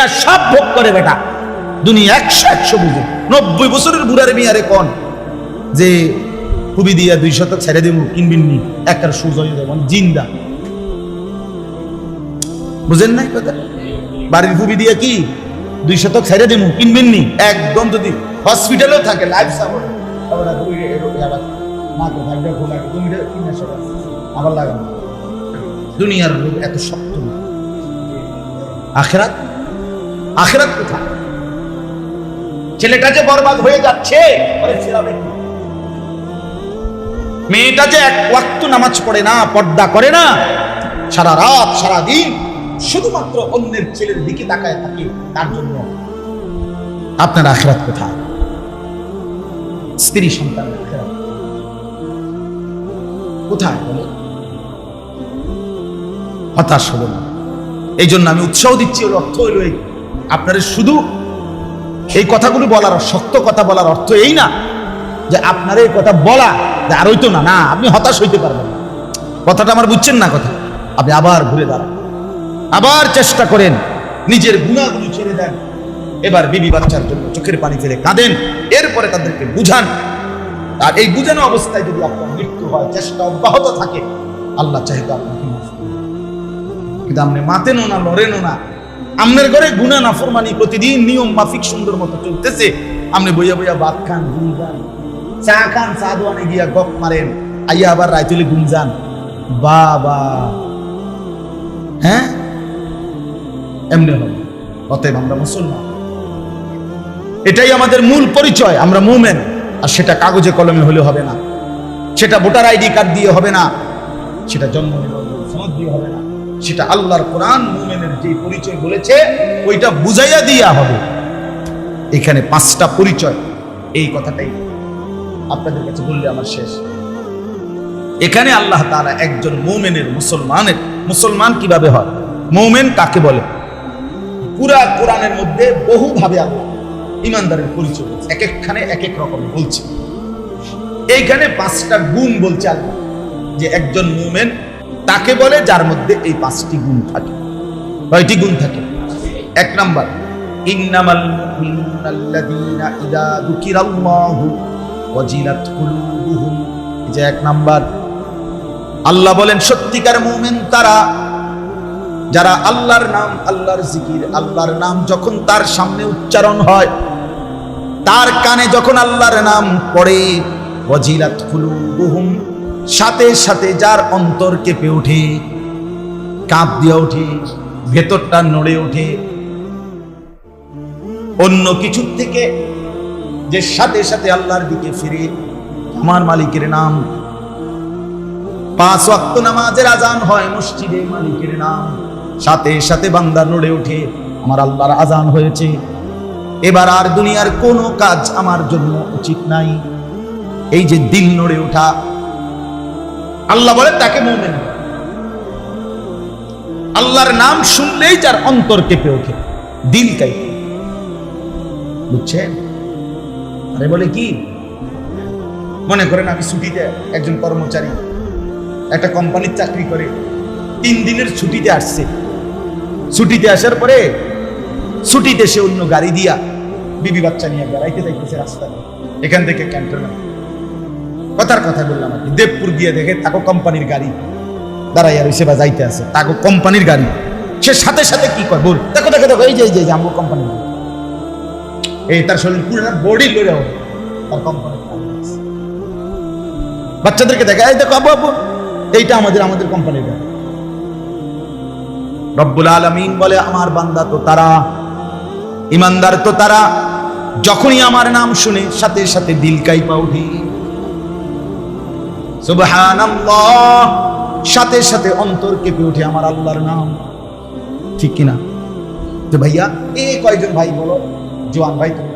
দুনিয়া সব ভোগ করে বেটা। দুনিয়া একশো একশো বুঝে নব্বই বছরের বুড়ারে মিয়ারে কন যে খুবই দিয়া দুই শতক ছেড়ে দিব, কিনবিন একটা সুজয় দেব জিন্দা। বুঝেন নাই কথা? বাড়ির খুবি দিয়া কি, দুই শতক ছেড়ে দিব, কিনবেন একদম যদি হসপিটালেও থাকে লাইফ সাপোর্ট আবার লাগানো দুনিয়ার লোক এত শক্ত না। আখেরাত আখেরাত কোথায় ছেলেটা যে বরবাদ হয়ে যাচ্ছে? মেয়েটা যে এক ওয়াক্ত নামাজ পড়ে না, পর্দা করে না, সারা রাত, সারা দিন শুধুমাত্র অন্যের ছেলের দিকে তাকায় থাকে, তার জন্য। আপনার আখেরাত কোথায়? স্ত্রী আখেরাত কোথায়? বলে হতাশ হলো না। এই জন্য আমি উৎসাহ দিচ্ছি, ওর অর্থ হইল এই আপনাদের শুধু এই কথাগুলো বলার শক্ত কথা বলার অর্থ এই না যে আপনার এই কথা বলা আর হইতো না। না, আপনি হতাশ হইতে পারবেন কথাটা আমার বুঝছেন না কথা? আপনি আবার ঘুরে দাঁড়ান। আবার চেষ্টা করেন নিজের গুণাগুলি ছেড়ে দেন। এবার বিবি বাচ্চার জন্য চোখের পানি ফেলে কাঁদেন। এরপরে তাদেরকে বুঝান। আর এই বুঝানো অবস্থায় যদি আপনার মৃত্যু হয়, চেষ্টা অব্যাহত থাকে। আল্লাহ চাহিদা আপনাকে। কিন্তু আপনি মাতেনও না লড়েনও না। আপনার ঘরে গুণা নাফরমানি প্রতিদিন নিয়ম মাফিক সুন্দর মতো চলতেছে। আপনি বইয়া বইয়া ভাত খান, ঘুম যান চা খান, চা দোয়ানে গিয়া গপ মারেন, আইয়া আবার রাইতুলি ঘুম যান। বাবা। হ্যাঁ? এমনি হবে। অতএব আমরা মুসলমান। এটাই আমাদের মূল পরিচয়, আমরা মুমেন। আর সেটা কাগজে কলমে হলে হবে না। সেটা ভোটার আইডি কার্ড দিয়ে হবে না। সেটা জন্ম সনদ দিয়ে হবে না। সেটা আল্লাহর কোরআন মুমেনের যে পরিচয় বলেছে, ওইটা বুঝাইয়া দিয়া হবে। এখানে পাঁচটা পরিচয়, এই কথাটাই। আপনাদের কাছে বললে আমার শেষ। এখানে আল্লাহ তারা একজন মুমেনের মুসলমানের, মুসলমান কীভাবে হয়? মুমেন কাকে বলে? পুরা কোরআনের মধ্যে বহুভাবে আল্লাহ ইমানদারের পরিচয় এক একখানে এক এক রকম বলছে। এইখানে পাঁচটা গুণ বলছে আল্লাহ, যে একজন মুমেন তাকে বলে যার মধ্যে এই পাঁচটি গুণ থাকে। কয়টি গুণ থাকে? এক নাম্বার, ইন্নামাল মুমিনুনা আল্লাযীনা ইযা যুকিরাল্লাহু ওয়াজিলাত কুলুবুহুম। যে এক নাম্বার, আল্লাহ বলেন, সত্যিকার মুমিন তারা, যারা আল্লাহর নাম, আল্লাহর জিকির, আল্লাহর নাম যখন তার সামনে উচ্চারণ হয়, তার কানে যখন আল্লাহর নাম পড়ে, ওয়াজিলাত কুলুবুহুম সাথে সাথে যার অন্তর কেঁপে ওঠে কাঁপ দিয়ে ওঠে ভেতরটা নড়ে ওঠে অন্য কিছুর থেকে যে সাথে সাথে আল্লাহর দিকে ফিরে, আমার মালিকের নাম। পাঁচ ওয়াক্ত নামাজের আজান হয়, মসজিদে মালিকের নাম। সাথে সাথে বান্দা নড়ে ওঠে আমার আল্লাহর আজান হয়েছে। এবার আর দুনিয়ার কোনো কাজ আমার জন্য উচিত নাই। এই যে দিল নড়ে ওঠা আল্লাহ বলে, তাকে মোমেন। আল্লাহর নাম শুনলেই যার অন্তর কেঁপে ওঠে। দিল কাই? বুঝছেন? আরে বলে কি? মনে করেন আমি ছুটিতে একজন কর্মচারী, একটা কোম্পানির চাকরি করে, তিন দিনের ছুটিতে আসছে। ছুটিতে আসার পরে ছুটিতে সে অন্য গাড়ি দিয়া বিবি বাচ্চা নিয়ে বেড়াইতে যাইতেছে রাস্তায়। এখান থেকে ক্যান্টনমেন্ট। কথার কথা বললাম আর কি। দেবপুর গিয়ে দেখে তাকে কোম্পানির গাড়ি দাঁড়াইয়া রয়েছে বা যাইতে আছে। তাকে কোম্পানির গাড়ি। সে সাথে সাথে কি কয়? বল। দেখো দেখো দেখো এই যে এই যে কোম্পানির গাড়ি। এই তার শরীর পুরো বডি লড়ে তার আছে। বাচ্চাদেরকে দেখা এই দেখো আবু আবু এইটা আমাদের আমাদের কোম্পানির গাড়ি। রব্বুল আলমিন বলে আমার বান্দা তো তারা ইমানদার তো তারা যখনই আমার নাম শুনে সাথে সাথে দিল কাইপা উঠি সাথে সাথে অন্তর কেঁপে উঠে আমার আল্লাহর নাম। ঠিক কিনা? তো ভাইয়া, এ কয়জন ভাই বলো? জোয়ান ভাই তুমি